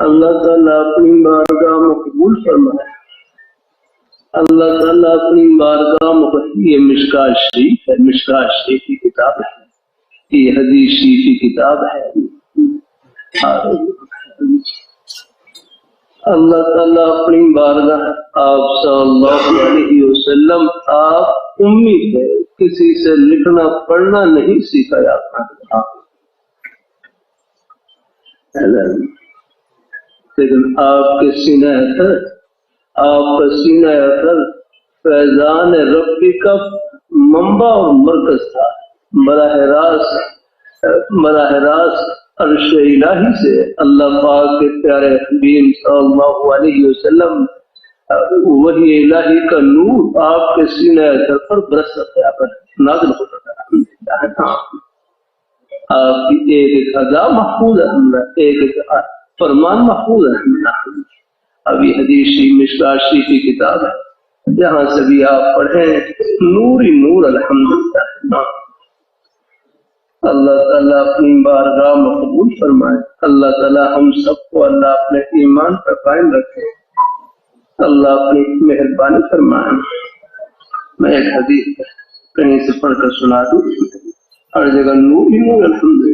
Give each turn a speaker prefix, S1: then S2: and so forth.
S1: اللہ تعالیٰ اپنی بارگاہ مقبول فرمائے۔ اللہ تعالیٰ اپنی بارگاہ مقبول یہ مشکا شریف ہے مشکا شریف کی کتاب ہے۔ یہ حدیث شریف کی کتاب ہے۔ اللہ تعالیٰ اپنی بارگاہ، آپ صلی اللہ علیہ وسلم، آپ امی تھے کسی سے لکھنا، پڑھنا نہیں سیکھا جاتا لیکن آپ کے سینہ اثر آپ کا سینہ اثر فیضان ربی کا منبع اور مرکز تھا۔ براہ راست براہ راست عرش الہی سے اللہ پاک کے پیارے حبیب صلی اللہ علیہ وسلم وہی الہی کا نور آپ کے سینہ اثر پر برستا تھا پر نازل ہوتا تھا آپ کی ایک ایک ادا محفوظ ہے۔ ایک ایک فرمان محفوظ ہے ابھی حدیثی مشکاشی کی۔ کتاب ہے، جہاں سے بھی آپ پڑھیں نور ہی نور، الحمدللہ۔ اللہ تعالیٰ اپنی بارگاہ مقبول فرمائے۔ اللہ تعالیٰ ہم سب کو اللہ اپنے ایمان پر قائم رکھے۔ اللہ اپنی مہربانی فرمائے۔ میں ایک حدیث کہیں سے پڑھ کر سنا دوں۔ ہر جگہ نور ہی نور الحمد